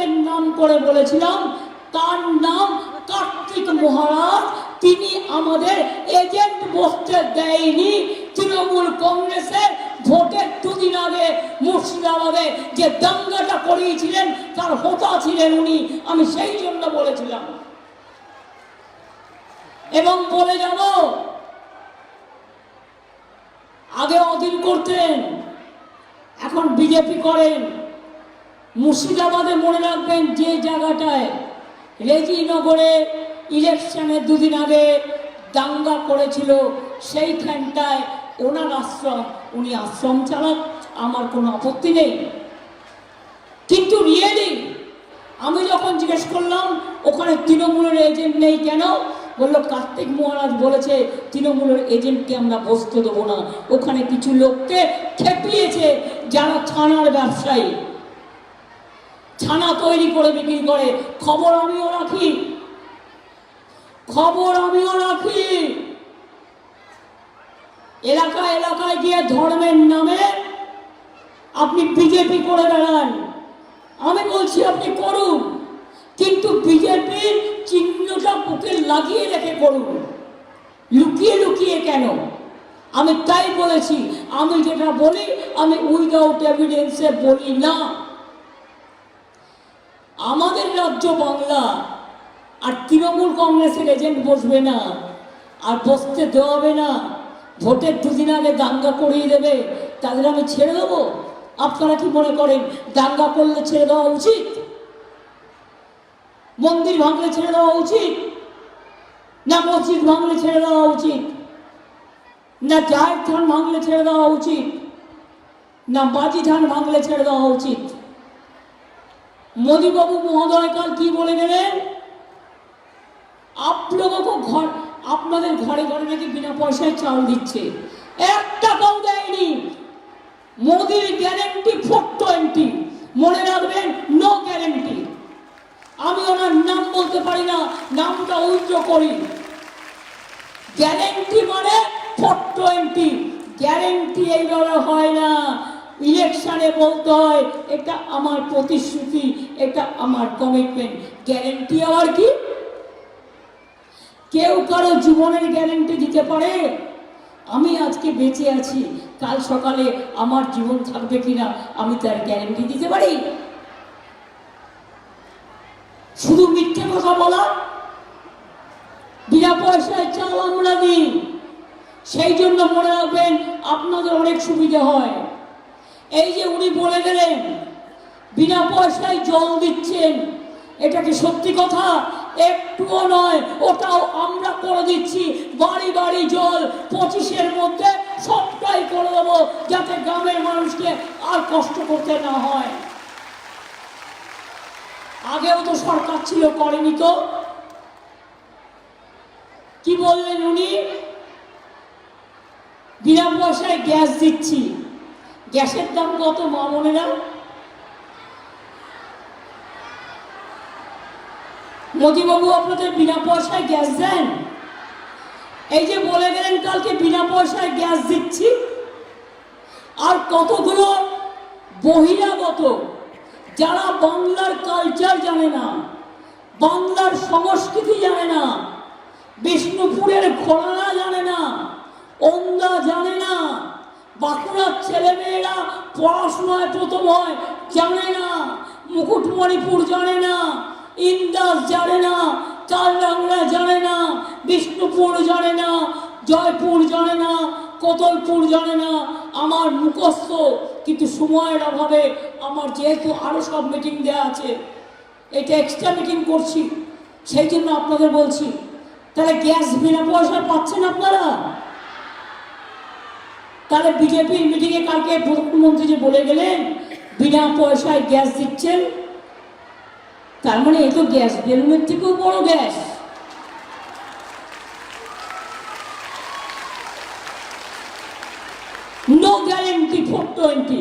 লোকের নাম করে বলেছিলাম? তার নাম কার্তিক মহারাজ। তিনি আমাদের এজেন্ট বসতে দেয়নি। তৃণমূল কংগ্রেসের ভোটের দুদিন আগে মুর্শিদাবাদে যে দাঙ্গাটা করিয়েছিলেন, তার হোতা ছিলেন উনি। আমি সেই জন্য বলেছিলাম। এবং বলে যাব, আগে অধীন করতেন, এখন বিজেপি করেন। মুর্শিদাবাদে মনে রাখবেন যে জায়গাটায় রেজিনগরে ইলেকশনের দুদিন আগে দাঙ্গা করেছিল, সেইখানটায় ওনার আশ্রম উনি আশ্রম চালান আমার কোনো আপত্তি নেই। কিন্তু রিয়েলি আমি যখন জিজ্ঞেস করলাম, ওখানে তৃণমূলের এজেন্ট নেই কেন? বলল, কার্তিক মহারাজ বলেছে, তৃণমূলের এজেন্টকে আমরা বসতে দেবো না। ওখানে কিছু লোককে খেপিয়েছে যারা ছানার ব্যবসায়ী। ছানা তৈরি করে বিক্রি করে। খবর আমিও রাখি। খবর আমিও রাখি। এলাকা এলাকায় গিয়ে ধর্মের নামে আপনি বিজেপি করে বেড়ান। আমি বলছি আপনি করুন, কিন্তু বিজেপির চিহ্নটা বুকে লাগিয়ে রেখে করুন। লুকিয়ে লুকিয়ে কেন? আমি তাই বলেছি, আমি যেটা বলি, আমি উইদাউট এভিডেন্সে বলি না। আমাদের রাজ্য বাংলা, আর তৃণমূল কংগ্রেসের এজেন্ট বসবে না, আর বসতে দেওয়াবে না, ভোটের দুদিন আগে দাঙ্গা করিয়ে দেবে, তাদের আমি ছেড়ে দেবো? আপনারা কি মনে করেন দাঙ্গা করলে ছেড়ে দেওয়া উচিত? মন্দির ভাঙলে ছেড়ে দেওয়া উচিত? না মসজিদ ভাঙলে ছেড়ে দেওয়া উচিত? না জায়ের থান ভাঙলে ছেড়ে দেওয়া উচিত? না বাজি ধান ভাঙলে ছেড়ে দেওয়া উচিত? মোদীবাবু মহোদয় কাল কি বলে গেলেন? আপনাকে ঘর, আপনাদের ঘরে ঘরে নাকি বিনা পয়সায় চাল দিচ্ছে। এক টাকাও দেয়নি। মোদির গ্যারেন্টি ফোর টোয়েন্টি মনে রাখবেন নো গ্যারেন্টি আমি ওনার নাম বলতে পারি না, নামটা উইথড্র করি। গ্যারেন্টি মানে ফোর টোয়েন্টি গ্যারেন্টি এইভাবে হয় না। ইলেকশনে বলতে হয়, এটা আমার প্রতিশ্রুতি, এটা আমার কমিটমেন্ট গ্যারেন্টি আবার কি? কেউ কারও জীবনের গ্যারেন্টি দিতে পারে? আমি আজকে বেঁচে আছি, কাল সকালে আমার জীবন থাকবে কিনা, আমি তার গ্যারেন্টি দিতে পারি? শুধু মিথ্যে কথা বলা? বিনা পয়সায় চাল আমরা দিই সেই জন্য মনে রাখবেন, আপনাদের অনেক সুবিধা হয়। এই যে উনি বলে গেলেন, বিনা পয়সায় জল দিচ্ছেন, এটা কি সত্যি কথা? একটুও নয়, ওটাও আমরা করে দিচ্ছি। বাড়ি বাড়ি জল, পঁচিশের মধ্যে সবটাই করে দেবো, যাতে গ্রামের মানুষকে আর কষ্ট করতে না হয়। আগেও তো সরকার ছিল, করেনি তো। কি বললেন উনি? বিনা পয়সায় গ্যাস দিচ্ছি। গ্যাসের দাম কত, মা বোনেরা? মোদীবাবু, আপনাদের বিনা পয়সায় গ্যাস দেন? এই যে বলে গেলেন কালকে বিনা পয়সায় গ্যাস দিচ্ছি। আর কতগুলো বহিরাগত, যারা বাংলার কালচার জানে না, বাংলার সংস্কৃতি জানে না, বিষ্ণুপুরের ঘোড়া জানে না ওন্দা জানে বাঁকুড়ার ছেলেমেয়েরা পড়াশোনায় প্রথম হয় জানে না, মুকুটমণিপুর জানে না, ইন্দাস জানে না চারবাংলা জানে না, বিষ্ণুপুর জানে না, জয়পুর জানে না কোতলপুর জানে না, আমার মুখস্থ। কিন্তু সময়ের অভাবে আমার যেহেতু আরও সব মিটিং দেওয়া আছে, এটা এক্সট্রা মিটিং করছি, সেই জন্য আপনাদের বলছি, তাহলে গ্যাস বিনা পয়সা পাচ্ছেন আপনারা? তাহলে বিজেপির মিটিংয়ে কালকে প্রধানমন্ত্রী যে বলে গেলেন, বিনা পয়সায় গ্যাস দিচ্ছেন, তার মানে এই তো গ্যাস, বেলুনের থেকেও বড় gas. No guarantee four twenty